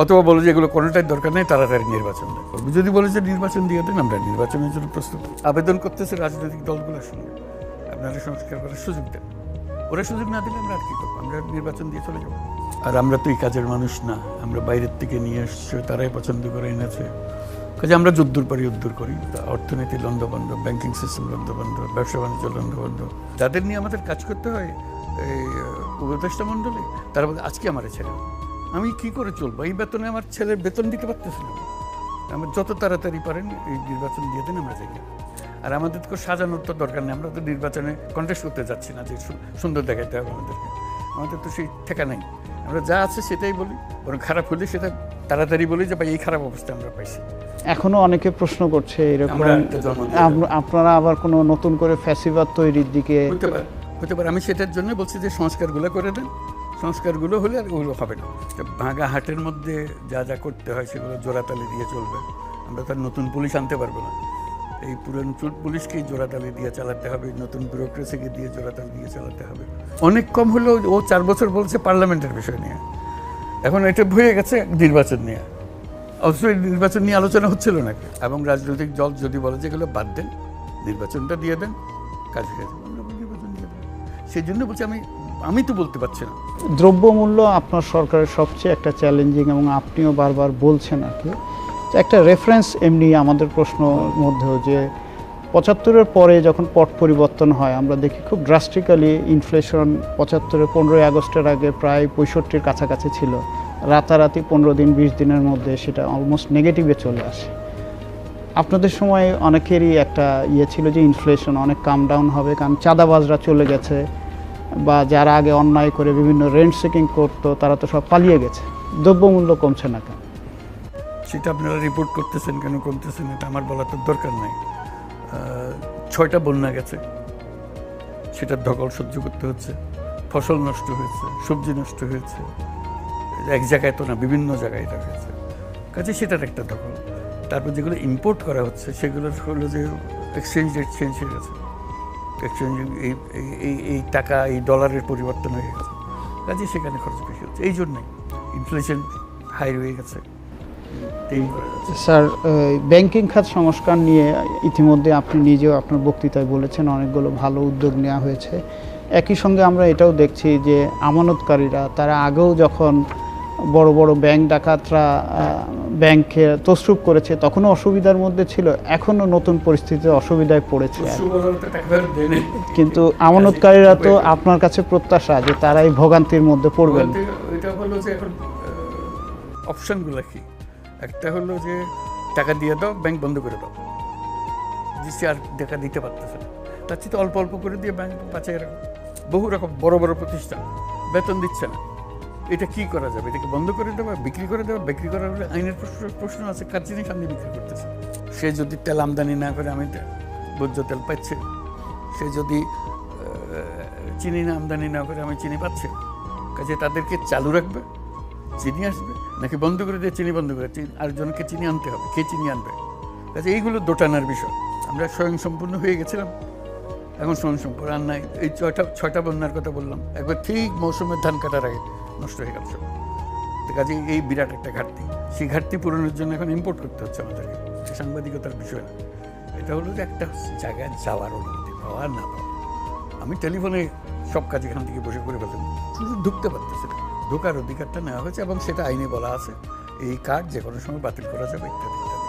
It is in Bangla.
অথবা বলে যে এগুলো কোনোটাই দরকার নেই, তাড়াতাড়ি নির্বাচন দেয় যদি বলে যে নির্বাচন দিয়ে দেন, আমরা নির্বাচনের জন্য প্রস্তুত। আবেদন করতেছে রাজনৈতিক দলগুলোর সঙ্গে আপনারা সংস্কার করার সুযোগ দেন। ওরা সুযোগ না দিলে আমরা আর কি করব? আমরা নির্বাচন দিয়ে চলে যাব। আর আমরা তো এই কাজের মানুষ না। আমরা বাইরের থেকে নিয়ে এসছে, তারাই পছন্দ করে এনেছে। কাজে আমরা যদ্দূর পারি উদ্দূর করি। অর্থনীতি লন্ডভন্ড, ব্যাংকিং সিস্টেম লন্ডভন্ড, ব্যবসা বাণিজ্য লন্ডভন্ড। যাদের নিয়ে আমাদের কাজ করতে হয়, এই উপদেষ্টা মণ্ডলী, তারা আজকে আমার ছেলে। আমি কি করে চলবো? এই বেতনে আমার ছেলের বেতন দিতে পারতেছি না। আমার যত তাড়াতাড়ি পারেন এই নির্বাচন দিয়ে দেন আমরা যাই। আর আমাদের তো সাজানোর তো দরকার নেই আমরা তো নির্বাচনে কন্টেস্ট করতে যাচ্ছি না যে সুন্দর দেখাইতে হবে আমাদেরকে। আমাদের তো সেই ঠেকা নেই। আমরা যা আছে সেটাই বলি বরং খারাপ হলে সেটা তাড়াতাড়ি বলি যে ভাই এই খারাপ অবস্থা আমরা পাইছি। এখনও অনেকে প্রশ্ন করছে এরকম আপনারা আবার কোনো নতুন করে ফ্যাসিবাদ তৈরির দিকে হতে পারে হতে পারে। আমি সেটার জন্য বলছি যে সংস্কারগুলো করে দেন। সংস্কারগুলো হলে আর ওগুলো হবে না। ভাঙা হাটের মধ্যে যা যা করতে হয় সেগুলো জোড়াতালি দিয়ে চলবে। আমরা তার নতুন পুলিশ আনতে পারব না। এই পুরনো পুলিশকেই জোড়াতালি দিয়ে চালাতে হবে, নতুন ব্যুরোক্রেসিকে দিয়ে জোড়াতালি দিয়ে চালাতে হবে। অনেক কম হলেও ও চার বছর বলছে পার্লামেন্টের বিষয় নিয়ে। এখন এটা হয়ে গেছে নির্বাচন নিয়ে। অবশ্যই নির্বাচন নিয়ে আলোচনা হচ্ছিল নাকি এবং রাজনৈতিক দল যদি বলে যে এগুলো বাদ দেন, নির্বাচনটা দিয়ে দেন, কাজ নির্বাচন দিয়ে দেন সেই জন্য বলছি আমি আমি তো বলতে পারছি না। দ্রব্যমূল্য আপনার সরকারের সবচেয়ে একটা চ্যালেঞ্জিং এবং আপনিও বারবার বলছেন আর কি। একটা রেফারেন্স এমনি আমাদের প্রশ্ন মধ্যেও যে পঁচাত্তরের পরে যখন পট পরিবর্তন হয়, আমরা দেখি খুব ড্রাস্টিক্যালি ইনফ্লেশন পঁচাত্তরের পনেরোই আগস্টের আগে প্রায় পঁয়ষট্টির কাছাকাছি ছিল। রাতারাতি পনেরো দিন, বিশ দিনের মধ্যে সেটা অলমোস্ট নেগেটিভে চলে আসে। আপনাদের সময় অনেকেরই একটা ইয়ে ছিল যে ইনফ্লেশন অনেক কাম ডাউন হবে, কারণ চাঁদাবাজরা চলে গেছে। বা যারা আগে অন্যায় করে বিভিন্ন রেন্ট সেকিং করতো, তারা তো সব পালিয়ে গেছে। দ্রব্যমূল্য কমছে না কেন? সেটা আপনারা রিপোর্ট করতেছেন কেন কমতেছেন এটা আমার বলার তো দরকার নাই। ছয়টা বন্যা গেছে। সেটার ধকল সহ্য করতে হচ্ছে। ফসল নষ্ট হয়েছে, সবজি নষ্ট হয়েছে। এক জায়গায় তো না, বিভিন্ন জায়গায় এটা হয়েছে। কাজে সেটার একটা ধকল। তারপর যেগুলো ইম্পোর্ট করা হচ্ছে, সেগুলো হলো যে এক্সচেঞ্জ রেট চেঞ্জ হয়ে গেছে। এক্সচেঞ্জ এই, এই- টাকা, এই ডলারের পরিবর্তন হয়ে গেছে। কাজে সেখানে খরচ বেশি হচ্ছে। এই জন্যই ইনফ্লেশন হাই হয়ে গেছে। স্যার ব্যাংকিং খাত সংস্কার নিয়ে ইতিমধ্যে আপনি নিজেও আপনার বক্তৃতায় বলেছেন, অনেকগুলো ভালো উদ্যোগ নেওয়া হয়েছে। একই সঙ্গে আমরা এটাও দেখছি যে আমানতকারীরা, তারা আগেও যখন বড় বড় ব্যাংক ডাকাতরা ব্যাংকে তসরুপ করেছে, তখনও অসুবিধার মধ্যে ছিল, এখনও নতুন পরিস্থিতিতে অসুবিধায় পড়েছে। কিন্তু আমানতকারীরা তো আপনার কাছে প্রত্যাশা যে তারাই ভোগান্তির মধ্যে পড়বেন। অপশনগুলো কি? একটা হলো যে টাকা দিয়ে দাও, ব্যাংক বন্ধ করে দাও। যে আর টাকা দিতে পারতেছে না। তার চেয়ে অল্প অল্প করে দিয়ে ব্যাংক বাঁচিয়ে রাখো। বহু রকম বড় বড় প্রতিষ্ঠান, বেতন দিচ্ছে না। এটা কি করা যাবে? এটাকে বন্ধ করে দেওয়া, বিক্রি করে দেওয়া? বিক্রি করার হলে আইনের প্রশ্ন আছে, কার জিনিস আপনি বিক্রি করতেছে সে যদি তেল আমদানি না করে, আমি ভোজ্য তেল পাচ্ছি। সে যদি চিনি না, আমদানি না করে, আমি চিনি পাচ্ছি। কাজে তাদেরকে চালু রাখবে, চিনি আসবে, নাকি বন্ধ করে দিয়ে চিনি বন্ধ করে, চিনি, আরেকজনকে চিনি আনতে হবে, কে চিনি আনবে? কাজে এইগুলো দোটানার বিষয়। আমরা স্বয়ংসম্পূর্ণ হয়ে গেছিলাম, এখন স্বয়ংসম্পূর্ণ আর নাই। এই ছয়টা ছয়টা বন্যার কথা বললাম। একবার ঠিক মৌসুমের ধান কাটার আগে। নষ্ট হয়ে গেল সব। কাজে এই বিরাট একটা ঘাটতি। সেই ঘাটতি পূরণের জন্য এখন ইম্পোর্ট করতে হচ্ছে আমাদেরকে। সাংবাদিকতার বিষয় না। এটা হলো যে একটা জায়গায় যাওয়ার অনুমতি পাওয়া না আমি টেলিফোনে সব কাজ এখান থেকে বসে করে ফেলতাম শুধু ঢুকতে পারতেছে না। ঢোকার অধিকারটা নেওয়া হয়েছে এবং সেটা আইনে বলা আছে। এই কার্ড যে কোনো সময় বাতিল করা যাবে ইত্যাদি ইত্যাদি।